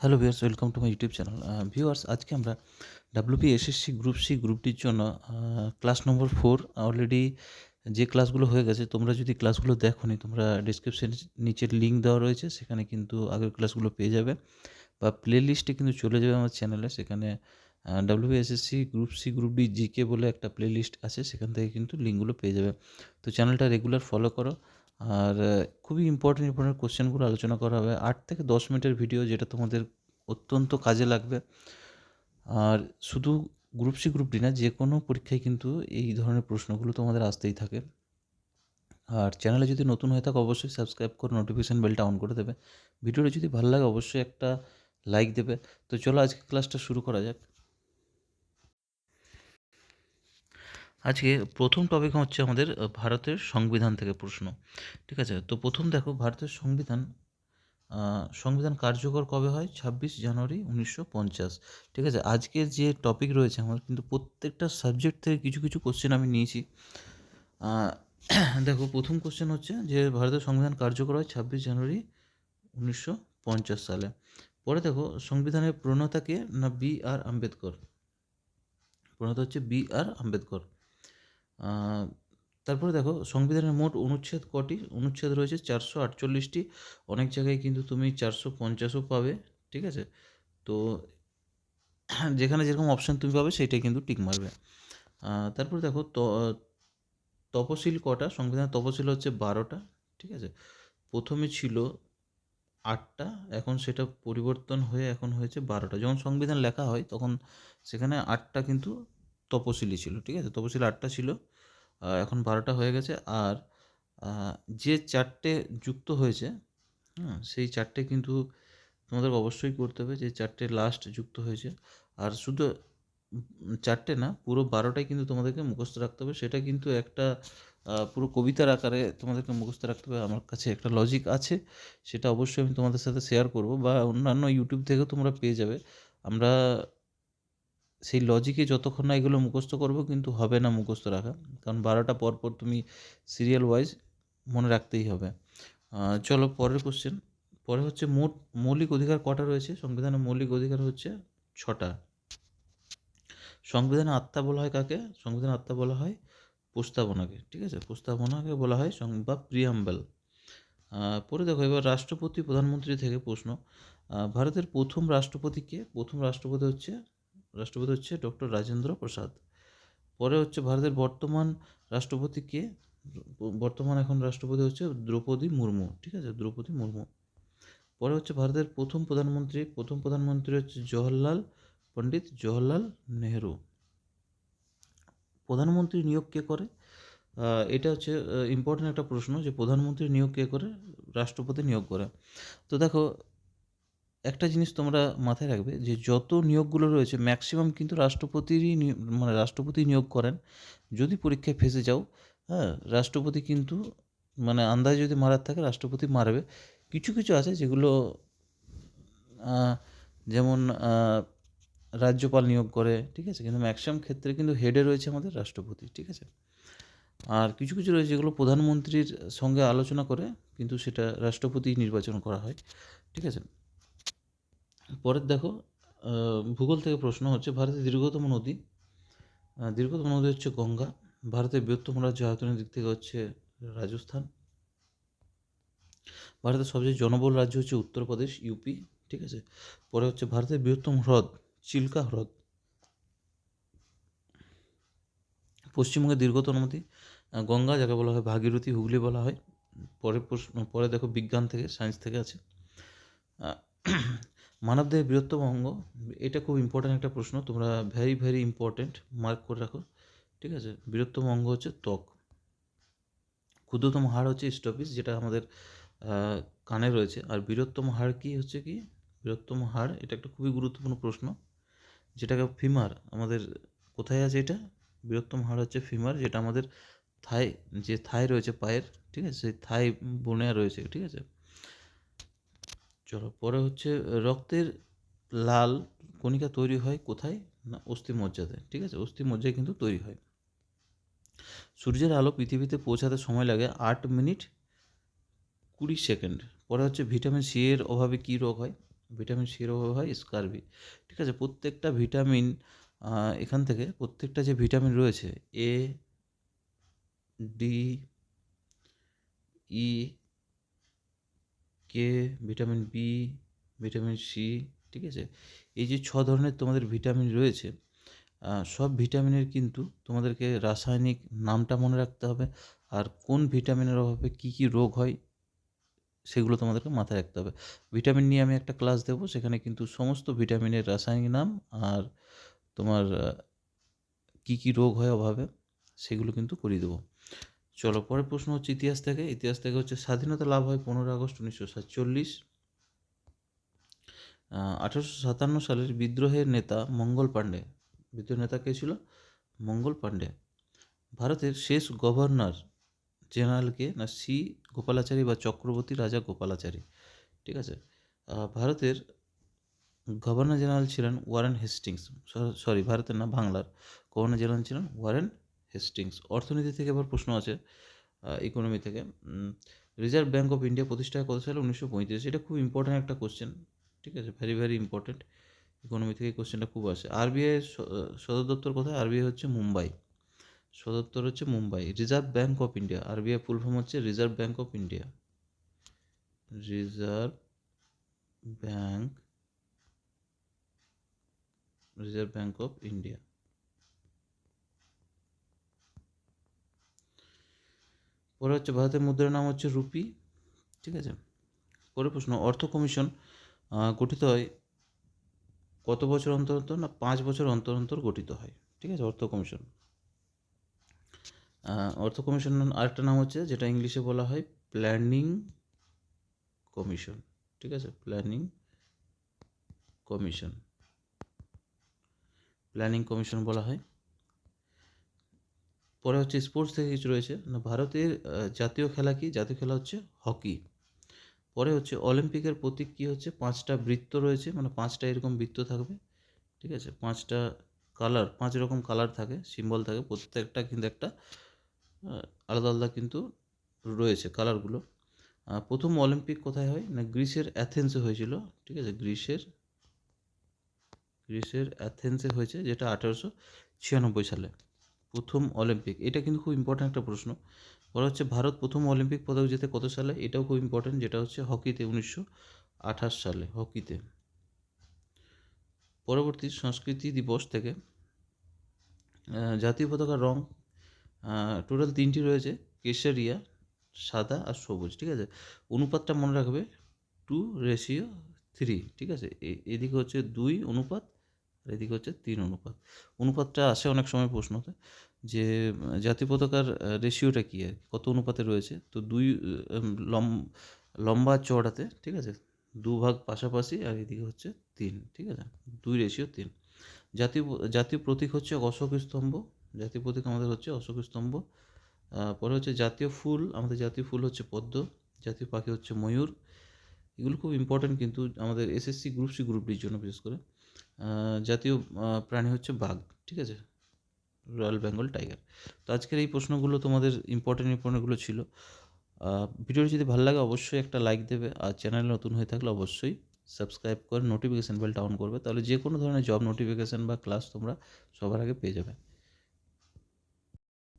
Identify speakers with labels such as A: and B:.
A: Hello viewers welcome to my YouTube channel viewers আজকে আমরা WP SSC group C গ্রুপটির জন্য ক্লাস নম্বর four already যে ক্লাসগুলো হয়ে গেছে, তোমরা যদি ক্লাসগুলো দেখোনি, তোমরা ডিসক্রিপশন নিচের লিঙ্ক দেওয়া রয়েছে, সেখানে কিন্তু আগের ক্লাসগুলো পেয়ে যাবে বা প্লে লিস্টে কিন্তু চলে যাবে আমার চ্যানেলে সেখানে WP SSC group C group D GK বলে একটা প্লে লিস্ট আছে, সেখান থেকে কিন্তু লিঙ্কগুলো পেয়ে যাবে। তো চ্যানেলটা রেগুলার ফলো করো। আর খুবই ইম্পর্টেন্ট ইম্পর্টেন্ট কোশ্চেনগুলো আলোচনা করা হবে। আট থেকে দশ মিনিটের ভিডিও যেটা তোমাদের অত্যন্ত কাজে লাগবে। আর শুধু গ্রুপ সি গ্রুপ ডি না, যে কোনো পরীক্ষায় কিন্তু এই ধরনের প্রশ্নগুলো তোমাদের আসতেই থাকে। আর চ্যানেলে যদি নতুন হয়ে থাকে, অবশ্যই সাবস্ক্রাইব করে নোটিফিকেশান বেলটা অন করে দেবে। ভিডিওটা যদি ভালো লাগে, অবশ্যই একটা লাইক দেবে। তো চলো আজকে ক্লাসটা শুরু করা যাক। আজকে প্রথম টপিক হচ্ছে আমাদের ভারতের সংবিধান থেকে প্রশ্ন। ঠিক আছে? তো প্রথম দেখো, ভারতের সংবিধান সংবিধান কার্যকর কবে হয়? ছাব্বিশ জানুয়ারি উনিশশো পঞ্চাশ। ঠিক আছে? আজকের যে টপিক রয়েছে আমার কিন্তু প্রত্যেকটা সাবজেক্ট থেকে কিছু কিছু কোশ্চেন আমি নিয়েছি। দেখো, প্রথম কোশ্চেন হচ্ছে যে ভারতের সংবিধান কার্যকর হয় ছাব্বিশ জানুয়ারি উনিশশো পঞ্চাশ সালে। পরে দেখো, সংবিধানের প্রণেতাকে না বি আর আম্বেদকর? প্রণেতা হচ্ছে বি আর আম্বেদকর। তারপরে দেখো, সংবিধানের মোট অনুচ্ছেদ কটি? অনুচ্ছেদ রয়েছে চারশো আটচল্লিশটি। অনেক জায়গায় কিন্তু তুমি চারশো পঞ্চাশও পাবে, ঠিক আছে? তো যেখানে যেরকম অপশান তুমি পাবে সেটাই কিন্তু টিক মারবে। তারপরে দেখো তপশিল কটা? সংবিধানের তপশিল হচ্ছে বারোটা, ঠিক আছে? প্রথমে ছিল আটটা, এখন সেটা পরিবর্তন হয়ে এখন হয়েছে বারোটা। যখন সংবিধান লেখা হয়, তখন সেখানে আটটা কিন্তু তপশিলি ছিল, ঠিক আছে? তপশিল আটটা ছিল। এখন বারোটা হয়ে গেছে। আর যে চারটে যুক্ত হয়েছে হ্যাঁ সেই চারটে কিন্তু তোমাদের অবশ্যই করতে হবে যে চারটে লাস্ট যুক্ত হয়েছে। আর শুধু চারটে না, পুরো বারোটাই কিন্তু তোমাদেরকে মুখস্থ রাখতে হবে। সেটা কিন্তু একটা পুরো কবিতার আকারে তোমাদেরকে মুখস্থ রাখতে হবে। আমার কাছে একটা লজিক আছে, সেটা অবশ্যই আমি তোমাদের সাথে শেয়ার করব। বা অন্যান্য ইউটিউব থেকেও তোমরা পেয়ে যাবে। আমরা সেই লজিকে যতক্ষণ না এগুলো মুখস্থ করব কিন্তু হবে না মুখস্থ রাখা। কারণ বারোটা পর পর তুমি সিরিয়াল ওয়াইজ মনে রাখতেই হবে। চলো পরের কোশ্চেন পরে হচ্ছে মোট মৌলিক অধিকার কটা রয়েছে? সংবিধানের মৌলিক অধিকার হচ্ছে ছটা। সংবিধানে আত্মা বলা হয় কাকে? সংবিধানের আত্মা বলা হয় প্রস্তাবনাকে, ঠিক আছে? প্রস্তাবনাকে বলা হয় বা প্রিয়াম্বেল পরে দেখো, এবার রাষ্ট্রপতি প্রধানমন্ত্রী থেকে প্রশ্ন। ভারতের প্রথম রাষ্ট্রপতি কে? প্রথম রাষ্ট্রপতি হচ্ছে রাষ্ট্রপতি হচ্ছে ডক্টর রাজেন্দ্র প্রসাদ। পরে হচ্ছে ভারতের বর্তমান রাষ্ট্রপতি কে? বর্তমান এখন রাষ্ট্রপতি হচ্ছে দ্রৌপদী মুর্মু, ঠিক আছে? দ্রৌপদী মুর্মু। পরে হচ্ছে ভারতের প্রথম প্রধানমন্ত্রী প্রথম প্রধানমন্ত্রী হচ্ছে জওহরলাল পণ্ডিত জওহরলাল নেহেরু। প্রধানমন্ত্রী নিয়োগ কে করে? এটা হচ্ছে ইম্পর্টেন্ট একটা প্রশ্ন যে প্রধানমন্ত্রী নিয়োগ কে করে? রাষ্ট্রপতি নিয়োগ করে। তো দেখো একটা জিনিস তোমরা মাথায় রাখবে যে যত নিয়োগগুলো রয়েছে ম্যাক্সিমাম কিন্তু রাষ্ট্রপতিরই মানে রাষ্ট্রপতি নিয়োগ করেন। যদি পরীক্ষায় ফেসে যাও হ্যাঁ রাষ্ট্রপতি কিন্তু মানে আন্দাজ যদি মারার থাকে, রাষ্ট্রপতি মারবে। কিছু কিছু আছে যেগুলো যেমন রাজ্যপাল নিয়োগ করে, ঠিক আছে? কিন্তু ম্যাক্সিমাম ক্ষেত্রে কিন্তু হেডে রয়েছে আমাদের রাষ্ট্রপতি, ঠিক আছে? আর কিছু কিছু রয়েছে যেগুলো প্রধানমন্ত্রীর সঙ্গে আলোচনা করে, কিন্তু সেটা রাষ্ট্রপতি নির্বাচন করা হয়, ঠিক আছে? পরের দেখো ভূগোল থেকে প্রশ্ন হচ্ছে, ভারতের দীর্ঘতম নদী দীর্ঘতম নদী হচ্ছে গঙ্গা, ভারতের বৃহত্তম রাজ্য আয়তনের দিক থেকে হচ্ছে রাজস্থান, ভারতের সবচেয়ে জনবহুল রাজ্য হচ্ছে উত্তরপ্রদেশ, ইউপি, ঠিক আছে? পরে হচ্ছে ভারতের বৃহত্তম হ্রদ, চিল্কা হ্রদ, পশ্চিমবঙ্গের দীর্ঘতম নদী গঙ্গা, যাকে বলা হয় ভাগীরথী হুগলি বলা হয়। পরে প্রশ্ন, পরে দেখো বিজ্ঞান থেকে সায়েন্স থেকে আছে। মানবদেহের বৃহত্তম অঙ্গ, এটা খুব ইম্পর্ট্যান্ট একটা প্রশ্ন। তোমরা ভেরি ভেরি ইম্পর্ট্যান্ট মার্ক করে রাখো, ঠিক আছে? বৃহত্তম অঙ্গ হচ্ছে ত্বক। ক্ষুদ্রতম হাড় হচ্ছে স্টপিস যেটা আমাদের কানে রয়েছে। আর বৃহত্তম হাড় কি হচ্ছে কি? বৃহত্তম হাড়, এটা একটা খুবই গুরুত্বপূর্ণ প্রশ্ন, যেটাকে ফিমার আমাদের কোথায় আছে এটা? বৃহত্তম হাড় হচ্ছে ফিমার যেটা আমাদের থাই, যে থাই রয়েছে পায়ের, ঠিক আছে? সেই থাই বনে রয়েছে, ঠিক আছে? চলো, পরে হচ্ছে রক্তের লাল কণিকা তৈরি হয় কোথায়? না অস্থি মজ্জাতে, ঠিক আছে? অস্থি মজ্জায় কিন্তু তৈরি হয়। সূর্যের আলো পৃথিবীতে পৌঁছাতে সময় লাগে আট মিনিট কুড়ি সেকেন্ড। পরে হচ্ছে ভিটামিন সি এর অভাবে কী রোগ হয়? ভিটামিন সির অভাবে হয় স্কারবি, ঠিক আছে? প্রত্যেকটা ভিটামিন এখান থেকে প্রত্যেকটা যে ভিটামিন রয়েছে, A, D, E K vitamin B vitamin C ঠিক আছে? এই যে ছ ধরনের তোমাদের ভিটামিন রয়েছে সব ভিটামিনের কিন্তু তোমাদেরকে রাসায়নিক নামটা মনে রাখতে হবে। আর কোন ভিটামিনের অভাবে কী কী রোগ হয়, সেগুলো তোমাদেরকে মাথায় রাখতে হবে। ভিটামিন নিয়ে আমি একটা ক্লাস দেবো, সেখানে কিন্তু সমস্ত ভিটামিনের রাসায়নিক নাম আর তোমার কী কী রোগ হয় অভাবে, সেগুলো কিন্তু করিয়ে দেবো। চলো, পরের প্রশ্ন হচ্ছে ইতিহাস থেকে। ইতিহাস থেকে হচ্ছে স্বাধীনতা লাভ হয় পনেরো আগস্ট উনিশশো সাতচল্লিশ। আঠারোশো সাতান্ন সালের বিদ্রোহের নেতা মঙ্গল পাণ্ডে। বিদ্রোহ নেতা কে ছিল? মঙ্গল পাণ্ডে। ভারতের শেষ গভর্নর জেনারেলকে না, সি গোপালাচারী বা চক্রবর্তী রাজা গোপালাচারী। ঠিক আছে? ভারতের গভর্নর জেনারেল ছিলেন ওয়ারেন হেস্টিংস। সরি, ভারতের না, বাংলার। গভর্নর জেনারেল ছিলেন ওয়ারেন হেস্টিংস অর্থনীতি থেকে এবার প্রশ্ন আছে ইকোনমি থেকে। রিজার্ভ ব্যাঙ্ক অফ ইন্ডিয়া প্রতিষ্ঠা কত সালে? উনিশশো পঁয়ত্রিশ। এটা খুব ইম্পর্ট্যান্ট একটা কোশ্চেন ঠিক আছে? ভেরি ভেরি ইম্পর্ট্যান্ট ইকোনমি থেকে কোশ্চেনটা খুব আসে। আরবিআই সদর দপ্তর কোথায়? আরবিআই হচ্ছে মুম্বাই। সদর হচ্ছে Mumbai. Reserve Bank of India RBI full form হচ্ছে Reserve Bank of India Reserve Bank Reserve Bank of India পরে হচ্ছে ভারতের মুদ্রার নাম হচ্ছে রুপি, ঠিক আছে? পরে প্রশ্ন, অর্থ কমিশন গঠিত হয় কত বছর অন্তর অন্তর না পাঁচ বছর অন্তর অন্তর গঠিত হয়, ঠিক আছে? অর্থ কমিশন। অর্থ কমিশন আরেকটা নাম হচ্ছে যেটা ইংলিশে বলা হয় প্ল্যানিং কমিশন, ঠিক আছে? Planning commission. প্ল্যানিং কমিশন বলা হয়। পরে হচ্ছে স্পোর্টস থেকে কিছু রয়েছে। না, ভারতের জাতীয় খেলা কি? জাতীয় খেলা হচ্ছে হকি পরে হচ্ছে অলিম্পিকের প্রতীক কী হচ্ছে? পাঁচটা বৃত্ত রয়েছে মানে পাঁচটা এরকম বৃত্ত থাকবে, ঠিক আছে? পাঁচটা কালার পাঁচ রকম কালার থাকে সিম্বল থাকে, প্রত্যেকটা কিন্তু একটা আলাদা আলাদা কিন্তু রয়েছে কালারগুলো প্রথম অলিম্পিক কোথায় হয়? না, গ্রিসের অ্যাথেন্সে হয়েছিল, ঠিক আছে? গ্রিসের গ্রিসের অ্যাথেন্সে হয়েছে, যেটা আঠেরোশো ছিয়ানব্বই সালে। প্রথম অলিম্পিক। এটা কিন্তু খুব ইম্পর্ট্যান্ট একটা প্রশ্ন। পরে হচ্ছে ভারত প্রথম অলিম্পিক পদক জেতে কত সালে? এটাও খুব ইম্পর্ট্যান্ট যেটা হচ্ছে হকিতে উনিশশো আঠাশ সালে, হকিতে। পরবর্তী সংস্কৃতি দিবস থেকে জাতীয় পতাকার রং টোটাল তিনটি রয়েছে, কেশরিয়া, সাদা আর সবুজ, ঠিক আছে? অনুপাতটা মনে রাখবে টু রেশিও থ্রি ঠিক আছে? এদিকে হচ্ছে দুই অনুপাত আর এদিকে হচ্ছে তিন অনুপাত। অনুপাতটা আসে অনেক সময় প্রশ্নতে যে, জাতীয় পতাকার রেশিওটা কী আর? কত অনুপাতে রয়েছে? তো দুই লম্বা চওড়াতে, ঠিক আছে? দু ভাগ পাশাপাশি আর এদিকে হচ্ছে তিন, ঠিক আছে? দুই রেশিও তিন। জাতীয় জাতীয় প্রতীক হচ্ছে অশোক স্তম্ভ। জাতীয় প্রতীক আমাদের হচ্ছে অশোক স্তম্ভ। পরে হচ্ছে জাতীয় ফুল, আমাদের জাতীয় ফুল হচ্ছে পদ্ম। জাতীয় পাখি হচ্ছে ময়ূর। এগুলো খুব ইম্পর্ট্যান্ট কিন্তু আমাদের এসএসসি গ্রুপ সি গ্রুপ ডির জন্য বিশেষ করে। জাতীয় প্রাণী হচ্ছে বাঘ, ঠিক আছে? Royal Bengal tiger. তো আজকের এই প্রশ্নগুলো তোমাদের ইম্পর্টেন্ট ইম্পর্টেন্টগুলো ছিল। ভিডিওটি যদি ভালো লাগে অবশ্যই একটা লাইক দেবে। আর চ্যানেল নতুন হয়ে থাকলে অবশ্যই সাবস্ক্রাইব করে নোটিফিকেশান বেলটা অন করবে। তাহলে যে কোনো ধরনের জব নোটিফিকেশান বা ক্লাস তোমরা সবার আগে পেয়ে যাবে।